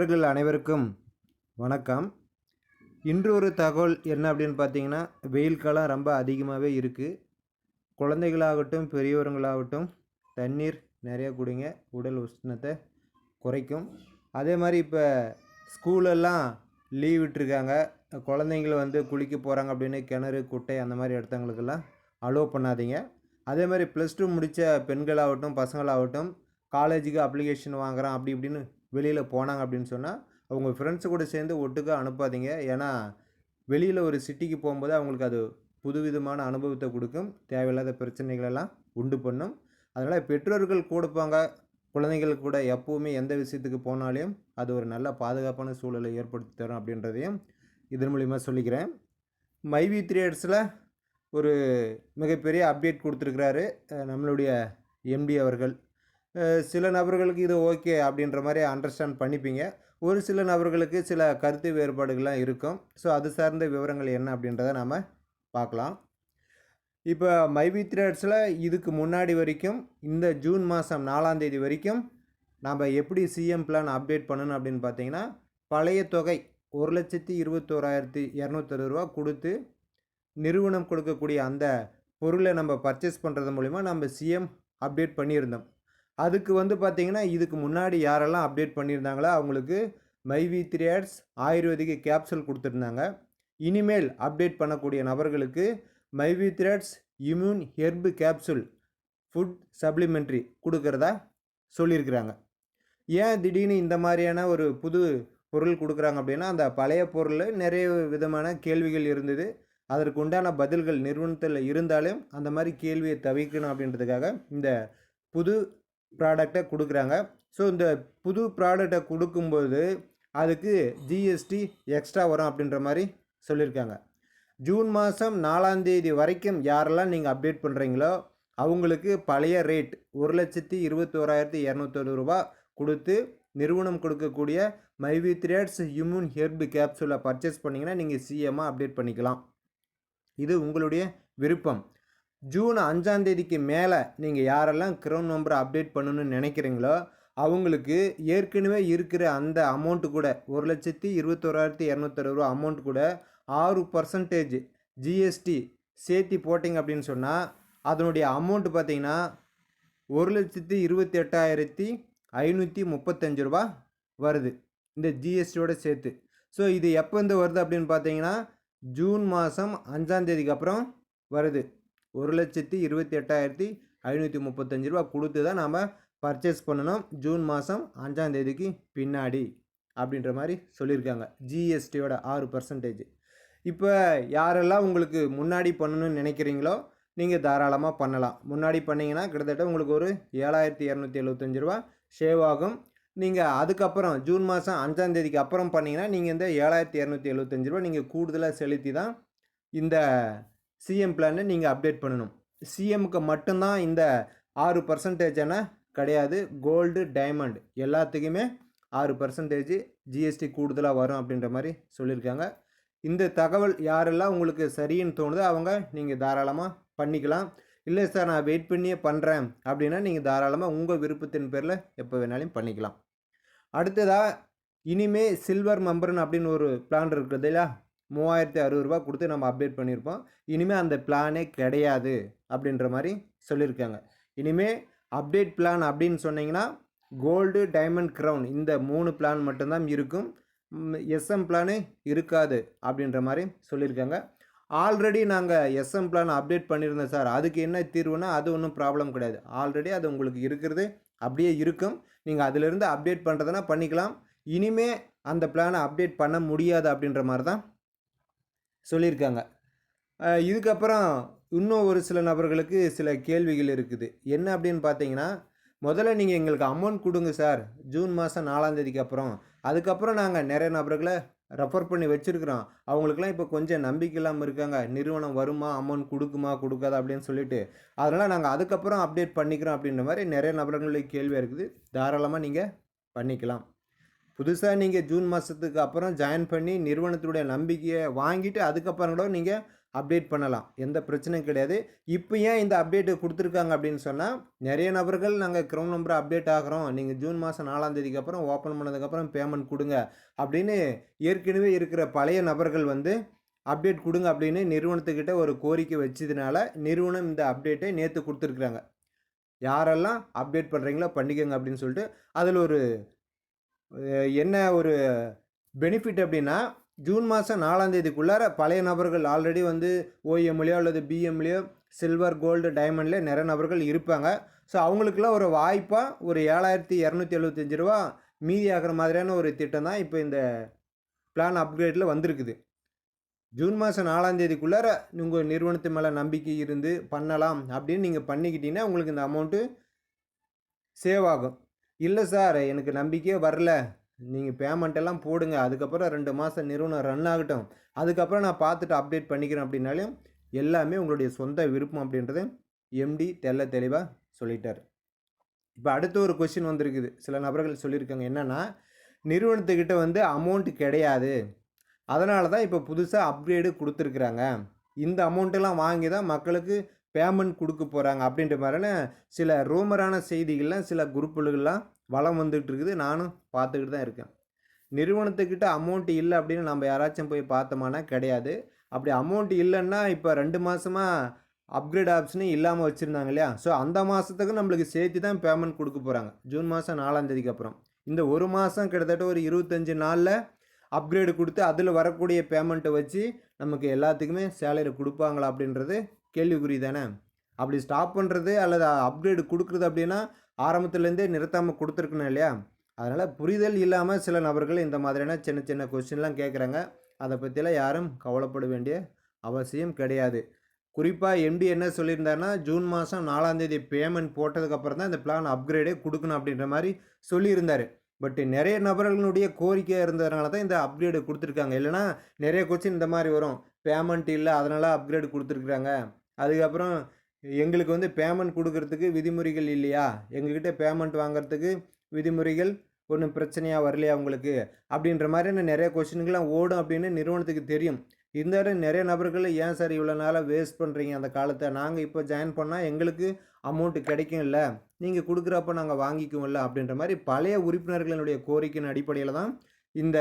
நண்பர்கள் அனைவருக்கும் வணக்கம். இன்று ஒரு தகவல் என்ன அப்படின்னு பார்த்தீங்கன்னா வெயில் காலம் ரொம்ப அதிகமாகவே இருக்குது குழந்தைகளாகட்டும் பெரியவர்களாகட்டும் தண்ணீர் நிறையா குடிங்க உடல் உஷ்ணத்தை குறைக்கும். அதே மாதிரி இப்போ ஸ்கூலெல்லாம் லீவ் விட்டுருக்காங்க. குழந்தைங்கள வந்து குளிக்க போகிறாங்க அப்படின்னு கிணறு குட்டை அந்த மாதிரி இடத்தங்களுக்கெல்லாம் அலோவ் பண்ணாதீங்க. அதே மாதிரி ப்ளஸ் டூ முடித்த பெண்களாகட்டும் பசங்களாகட்டும் காலேஜுக்கு அப்ளிகேஷன் வாங்குறான் அப்படி இப்படின்னு வெளியில் போனாங்க அப்படின்னு சொன்னால் அவங்க ஃப்ரெண்ட்ஸு கூட சேர்ந்து ஒட்டுக்கா அனுப்பாதீங்க. ஏன்னா வெளியில் ஒரு சிட்டிக்கு போகும்போது அவங்களுக்கு அது புதுவிதமான அனுபவத்தை கொடுக்கும். தேவையில்லாத பிரச்சனைகளெல்லாம் உண்டு பண்ணும். அதனால் பெற்றோர்கள் கொடுப்பாங்க குழந்தைகள் கூட எப்போவுமே எந்த விஷயத்துக்கு போனாலையும் அது ஒரு நல்ல பாதுகாப்பான சூழலை ஏற்படுத்தி தரும் அப்படின்றதையும் இதன் மூலிமா சொல்லிக்கிறேன். மைவி த்ரீயர்ஸில் ஒரு மிகப்பெரிய அப்டேட் கொடுத்துருக்கிறாரு நம்மளுடைய எம்டி அவர்கள். சில நபர்களுக்கு இது ஓகே அப்படின்ற மாதிரி அண்டர்ஸ்டாண்ட் பண்ணிப்பீங்க. ஒரு சில நபர்களுக்கு சில கருத்து வேறுபாடுகள்லாம் இருக்கும். ஸோ அது சார்ந்த விவரங்கள் என்ன அப்படின்றத நாம் பார்க்கலாம். இப்போ மைவி த்ரேட்ஸில் இதுக்கு முன்னாடி வரைக்கும் இந்த ஜூன் மாதம் நாலாந்தேதி வரைக்கும் நாம் எப்படி சிஎம் பிளான் அப்டேட் பண்ணணும் அப்படின்னு பார்த்தீங்கன்னா பழைய தொகை ஒரு லட்சத்தி இருபத்தோராயிரத்தி இரநூத்தறுபது ரூபா கொடுத்து நிறுவனம் கொடுக்கக்கூடிய அந்த பொருளை நம்ம பர்ச்சேஸ் பண்ணுறது மூலிமா நம்ம சிஎம் அப்டேட் பண்ணியிருந்தோம். அதுக்கு வந்து பார்த்திங்கன்னா இதுக்கு முன்னாடி யாரெல்லாம் அப்டேட் பண்ணியிருந்தாங்களோ அவங்களுக்கு மைவி த்ரீ ஆட்ஸ் ஆயுர்வேதிக கேப்சூல் கொடுத்துருந்தாங்க. இனிமேல் அப்டேட் பண்ணக்கூடிய நபர்களுக்கு மைவி threads immune herb capsule food supplementary கொடுக்கறதா சொல்லியிருக்கிறாங்க ஏன் திடீர்னு இந்த மாதிரியான ஒரு புது பொருள் கொடுக்குறாங்க அப்படின்னா அந்த பழைய பொருள் நிறைய விதமான கேள்விகள் இருந்தது. அதற்கு உண்டான பதில்கள் நிறுவனத்தில் இருந்தாலும் அந்த மாதிரி கேள்வியை தவிர்க்கணும் அப்படின்றதுக்காக இந்த புது ப்ராடக்டை கொடுக்குறாங்க. ஸோ இந்த புது ப்ராடக்டை கொடுக்கும்போது அதுக்கு ஜிஎஸ்டி எக்ஸ்ட்ரா வரும் அப்படின்ற மாதிரி சொல்லியிருக்காங்க ஜூன் மாதம் நாலாந்தேதி வரைக்கும் யாரெல்லாம் நீங்கள் அப்டேட் பண்ணுறீங்களோ அவங்களுக்கு பழைய ரேட் ஒரு லட்சத்தி இருபத்தோராயிரத்தி இரநூத்தொரு ரூபா கொடுத்து நிறுவனம் கொடுக்கக்கூடிய மைவி த்ரேட்ஸ் இம்யூன் ஹெர்பு கேப்சூலை பர்ச்சேஸ் பண்ணிங்கன்னா நீங்கள் சிஎம்மாக அப்டேட் பண்ணிக்கலாம். இது உங்களுடைய விருப்பம். ஜூன் அஞ்சாம் தேதிக்கு மேலே நீங்கள் யாரெல்லாம் க்ரௌன் நம்பரை அப்டேட் பண்ணணும்னு நினைக்கிறீங்களோ அவங்களுக்கு ஏற்கனவே இருக்கிற அந்த அமௌண்ட்டு கூட ஒரு லட்சத்தி இருபத்தோராயிரத்தி இரநூத்தறுபது ரூபா அமௌண்ட் கூட ஆறு பர்சன்டேஜ் ஜிஎஸ்டி சேர்த்தி போட்டிங்க அப்படின்னு சொன்னால் அதனுடைய அமௌண்ட்டு பார்த்தீங்கன்னா ஒரு லட்சத்தி இருபத்தி எட்டாயிரத்தி ஐநூற்றி முப்பத்தஞ்சு ரூபா வருது இந்த ஜிஎஸ்டியோட சேர்த்து. ஸோ இது எப்போ வந்து வருது அப்படின்னு பார்த்தீங்கன்னா ஜூன் மாதம் அஞ்சாந்தேதிக்கு அப்புறம் வருது. ஒரு லட்சத்தி இருபத்தி எட்டாயிரத்தி ஐநூற்றி முப்பத்தஞ்சு ரூபா கொடுத்து தான் நாம் பர்ச்சேஸ் பண்ணணும். ஜூன் மாதம் அஞ்சாந்தேதிக்கு பின்னாடி அப்படின்ற மாதிரி சொல்லியிருக்காங்க. ஜிஎஸ்டியோட ஆறு பர்சன்டேஜ் இப்போ யாரெல்லாம் உங்களுக்கு முன்னாடி பண்ணணும்னு நினைக்கிறீங்களோ நீங்கள் தாராளமாக பண்ணலாம். முன்னாடி பண்ணிங்கன்னா கிட்டத்தட்ட உங்களுக்கு ஒரு ஏழாயிரத்தி இரநூத்தி எழுபத்தஞ்சு ரூபா ஷேவ் ஆகும். நீங்கள் அதுக்கப்புறம் ஜூன் மாதம் அஞ்சாந்தேதிக்கு அப்புறம் பண்ணிங்கன்னா நீங்கள் இந்த ஏழாயிரத்தி இரநூத்தி எழுபத்தஞ்சு ரூபா நீங்கள் கூடுதலாக செலுத்தி தான் இந்த சிஎம் பிளானை நீங்கள் அப்டேட் பண்ணணும். சிஎம்க்கு மட்டும்தான் இந்த ஆறு பர்சன்டேஜான கிடையாது. கோல்டு டைமண்ட் எல்லாத்துக்குமே ஆறு பர்சன்டேஜ் ஜிஎஸ்டி கூடுதலாக வரும் அப்படின்ற மாதிரி சொல்லியிருக்காங்க. இந்த தகவல் யாரெல்லாம் உங்களுக்கு சரின்னு தோணுதோ அவங்க நீங்கள் தாராளமாக பண்ணிக்கலாம். இல்லை சார் நான் வெயிட் பண்ணியே பண்ணுறேன் அப்படின்னா நீங்கள் தாராளமாக உங்கள் விருப்பத்தின் பேரில் எப்போ வேணாலும் பண்ணிக்கலாம். அடுத்ததாக இனிமே சில்வர் மெம்பர்னு அப்படின்னு ஒரு பிளான் இருக்குது இல்லையா? மூவாயிரத்தி அறுபது ரூபா கொடுத்து நம்ம அப்டேட் பண்ணியிருப்போம். இனிமேல் அந்த பிளானே கிடையாது அப்படின்ற மாதிரி சொல்லியிருக்காங்க. இனிமேல் அப்டேட் பிளான் அப்படின்னு சொன்னீங்கன்னா கோல்டு டைமண்ட் க்ரௌன் இந்த மூணு பிளான் மட்டும்தான் இருக்கும். எஸ்எம் பிளானு இருக்காது அப்படின்ற மாதிரி சொல்லியிருக்காங்க. ஆல்ரெடி நாங்கள் எஸ்எம் பிளான் அப்டேட் பண்ணியிருந்தோம் சார். அதுக்கு என்ன தீர்வுனா அது ஒன்றும் ப்ராப்ளம் கிடையாது. ஆல்ரெடி அது உங்களுக்கு இருக்கிறது அப்படியே இருக்கும். நீங்கள் அதிலிருந்து அப்டேட் பண்ணுறதுனா பண்ணிக்கலாம். இனிமே அந்த பிளானை அப்டேட் பண்ண முடியாது அப்படின்ற மாதிரி தான் சொல்லியிருக்காங்க. இதுக்கப்புறம் இன்னும் ஒரு சில நபர்களுக்கு சில கேள்விகள் இருக்குது. என்ன அப்படின்னு பார்த்தீங்கன்னா முதல்ல நீங்கள் எங்களுக்கு அமௌண்ட் கொடுங்க சார் ஜூன் மாதம் நாலாந்தேதிக்கு அப்புறம். அதுக்கப்புறம் நாங்கள் நிறைய நபர்களை ரெஃபர் பண்ணி வச்சுருக்குறோம். அவங்களுக்குலாம் இப்போ கொஞ்சம் நம்பிக்கை இல்லாமல் இருக்காங்க. நிறுவனம் வருமா? அமௌண்ட் கொடுக்குமா? கொடுக்காதா? அப்படின்னு சொல்லிட்டு. அதனால் நாங்கள் அதுக்கப்புறம் அப்டேட் பண்ணிக்கிறோம் அப்படின்ற மாதிரி நிறைய நபர்களுடைய கேள்வியாக இருக்குது. தாராளமாக நீங்கள் பண்ணிக்கலாம். புதுசாக நீங்கள் ஜூன் மாதத்துக்கு அப்புறம் ஜாயின் பண்ணி நிறுவனத்துடைய நம்பிக்கையை வாங்கிட்டு அதுக்கப்புறம் கூட நீங்கள் அப்டேட் பண்ணலாம். எந்த பிரச்சனையும் கிடையாது. இப்போ ஏன் இந்த அப்டேட்டு கொடுத்துருக்காங்க அப்படின்னு சொன்னால் நிறைய நபர்கள் நாங்கள் க்ரௌன் நம்பர் அப்டேட் ஆகிறோம். நீங்கள் ஜூன் மாதம் நாலாம் தேதிக்கு அப்புறம் ஓப்பன் பண்ணதுக்கப்புறம் பேமெண்ட் கொடுங்க அப்படின்னு ஏற்கனவே இருக்கிற பழைய நபர்கள் வந்து அப்டேட் கொடுங்க அப்படின்னு நிறுவனத்துக்கிட்ட ஒரு கோரிக்கை வச்சதுனால நிறுவனம் இந்த அப்டேட்டை நேற்று கொடுத்துருக்குறாங்க. யாரெல்லாம் அப்டேட் பண்ணுறீங்களோ பண்ணிக்கோங்க அப்படின்னு சொல்லிட்டு அதில் ஒரு என்ன ஒரு பெனிஃபிட் அப்படின்னா ஜூன் மாதம் நாலாம் தேதிக்குள்ளார பழைய நபர்கள் ஆல்ரெடி வந்து ஓஎம்லேயோ அல்லது பிஎம்லேயோ சில்வர் கோல்டு டைமண்ட்லேயே நிறைய நபர்கள் இருப்பாங்க. ஸோ அவங்களுக்குலாம் ஒரு வாய்ப்பாக ஒரு ஏழாயிரத்தி இரநூத்தி எழுபத்தஞ்சி ரூபா மீதி ஆகிற மாதிரியான ஒரு திட்டம் தான் இப்போ இந்த பிளான் அப்கிரேடில் வந்திருக்குது. ஜூன் மாதம் நாலாம் தேதிக்குள்ளார உங்கள் நிறுவனத்து மேலே நம்பிக்கை இருந்து பண்ணலாம் அப்படின்னு நீங்கள் பண்ணிக்கிட்டீங்கன்னா உங்களுக்கு இந்த அமௌண்ட்டு சேவ் ஆகும். இல்லை சார் எனக்கு நம்பிக்கையே வரல. நீங்கள் பேமெண்ட் எல்லாம் போடுங்க. அதுக்கப்புறம் ரெண்டு மாதம் நிறுவனம் ரன் ஆகட்டும். அதுக்கப்புறம் நான் பார்த்துட்டு அப்டேட் பண்ணிக்கிறேன் அப்படின்னாலும் எல்லாமே உங்களுடைய சொந்த விருப்பம் அப்படின்றது எம்டி தெல்ல தெளிவாக சொல்லிட்டார். இப்போ அடுத்த ஒரு கொஷின் வந்திருக்குது. சில நபர்கள் சொல்லியிருக்காங்க. என்னென்னா நிறுவனத்துக்கிட்ட வந்து அமௌண்ட் கிடையாது. அதனால தான் இப்போ புதுசாக அப்கிரேடு கொடுத்துருக்குறாங்க. இந்த அமௌண்ட்டெல்லாம் வாங்கி தான் மக்களுக்கு பேமெண்ட் கொடுக்க போகிறாங்க அப்படின்ற மாதிரியான சில ரூமரான செய்திகள்லாம் சில குரூப்புகள்லாம் வளம் வந்துகிட்டு இருக்குது. நானும் பார்த்துக்கிட்டு தான் இருக்கேன். நிறுவனத்துக்கிட்ட அமௌண்ட் இல்லை அப்படின்னு நம்ம யாராச்சும் போய் பார்த்தோமானா கிடையாது. அப்படி அமௌண்ட் இல்லைன்னா இப்போ ரெண்டு மாதமாக அப்கிரேட் ஆப்ஷனே இல்லாமல் வச்சுருந்தாங்க இல்லையா? ஸோ அந்த மாதத்துக்கு நம்மளுக்கு சேர்த்து தான் பேமெண்ட் கொடுக்க போகிறாங்க ஜூன் மாதம் நாலாந்தேதிக்கு அப்புறம். இந்த ஒரு மாதம் கிட்டத்தட்ட ஒரு இருபத்தஞ்சி நாளில் அப்கிரேடு கொடுத்து அதில் வரக்கூடிய பேமெண்ட்டை வச்சு நமக்கு எல்லாத்துக்குமே சேலரி கொடுப்பாங்களா அப்படின்றது கேள்விக்குறி தானே? அப்படி ஸ்டாப் பண்ணுறது அல்லது அப்கிரேடு கொடுக்குறது அப்படின்னா ஆரம்பத்துலேருந்தே நிறுத்தாமல் கொடுத்துருக்கணும் இல்லையா? அதனால் புரிதல் இல்லாமல் சில நபர்கள் இந்த மாதிரியான சின்ன சின்ன கொஸ்டின்லாம் கேட்குறாங்க அதை பற்றிலாம் யாரும் கவலைப்பட வேண்டிய அவசியம் கிடையாது. குறிப்பாக எம்டி என்ன சொல்லியிருந்தாருன்னா ஜூன் மாதம் நாலாந்தேதி பேமெண்ட் போட்டதுக்கப்புறம் தான் இந்த பிளான் அப்கிரேடே கொடுக்கணும் அப்படின்ற மாதிரி சொல்லியிருந்தார். பட் நிறைய நபர்களுடைய கோரிக்கையாக இருந்ததுனால தான் இந்த அப்கிரேடு கொடுத்துருக்காங்க. இல்லைனா நிறைய கொஸ்டின் இந்த மாதிரி வரும். பேமெண்ட் இல்லை அதனால் அப்கிரேடு கொடுத்துருக்குறாங்க. அதுக்கப்புறம் எங்களுக்கு வந்து பேமெண்ட் கொடுக்கறதுக்கு விதிமுறைகள் இல்லையா? எங்ககிட்ட பேமெண்ட் வாங்குறதுக்கு விதிமுறைகள் ஒன்றும் பிரச்சனையாக வரலையா உங்களுக்கு? அப்படின்ற மாதிரியான நிறைய கொஸ்டின்கள்லாம் ஓடும் அப்படின்னு நிறுவனத்துக்கு தெரியும். இந்த நிறைய நபர்கள் ஏன் சார் இவ்வளோ நாளாக வேஸ்ட் பண்ணுறீங்க அந்த காலத்தை? நாங்கள் இப்போ ஜாயின் பண்ணால் எங்களுக்கு அமௌண்ட்டு கிடைக்கும் இல்லை நீங்கள் கொடுக்குறப்ப நாங்கள் வாங்கிக்குவோம்ல அப்படின்ற மாதிரி பழைய உறுப்பினர்களினுடைய கோரிக்கையின் அடிப்படையில் தான் இந்த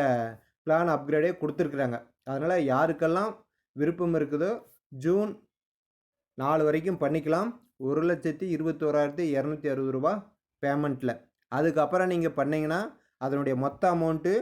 பிளான் அப்கிரேடே கொடுத்துருக்குறாங்க. அதனால் யாருக்கெல்லாம் விருப்பம் இருக்குதோ ஜூன் நாலு வரைக்கும் பண்ணிக்கலாம். ஒரு லட்சத்தி இருபத்தோராயிரத்தி இரநூத்தி அறுபது ரூபா பேமெண்ட்டில் அதுக்கப்புறம் நீங்கள் பண்ணிங்கன்னா அதனுடைய மொத்த அமௌண்ட்டு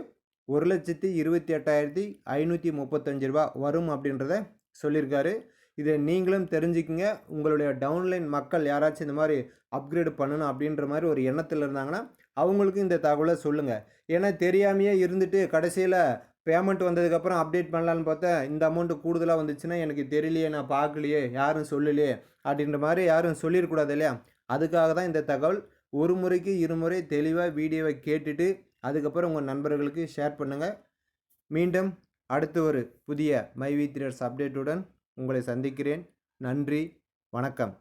ஒரு லட்சத்தி இருபத்தி எட்டாயிரத்தி ஐநூற்றி முப்பத்தஞ்சு ரூபா வரும் அப்படின்றத சொல்லியிருக்காரு. இதை நீங்களும் தெரிஞ்சுக்கிங்க. உங்களுடைய டவுன்லைன் மக்கள் யாராச்சும் இந்த மாதிரி அப்கிரேட் பண்ணணும் அப்படின்ற மாதிரி ஒரு எண்ணத்தில் இருந்தாங்கன்னா அவங்களுக்கும் இந்த தகவலை சொல்லுங்கள் ஏன்னா தெரியாமையே இருந்துட்டு கடைசியில் பேமெண்ட் வந்ததுக்கப்புறம் அப்டேட் பண்ணலான்னு பார்த்தா இந்த அமௌண்ட்டு கூடுதலாக வந்துச்சுன்னா எனக்கு தெரியலையே நான் பார்க்கலையே யாரும் சொல்லலையே அப்படின்ற மாதிரி யாரும் சொல்லிடக்கூடாது இல்லையா? அதுக்காக தான் இந்த தகவல். ஒரு முறைக்கு இருமுறை தெளிவாக வீடியோவை கேட்டுட்டு அதுக்கப்புறம் உங்கள் நண்பர்களுக்கு ஷேர் பண்ணுங்கள் மீண்டும் அடுத்து ஒரு புதிய மை வீத்திரர்ஸ் அப்டேட்டுடன் உங்களை சந்திக்கிறேன். நன்றி வணக்கம்.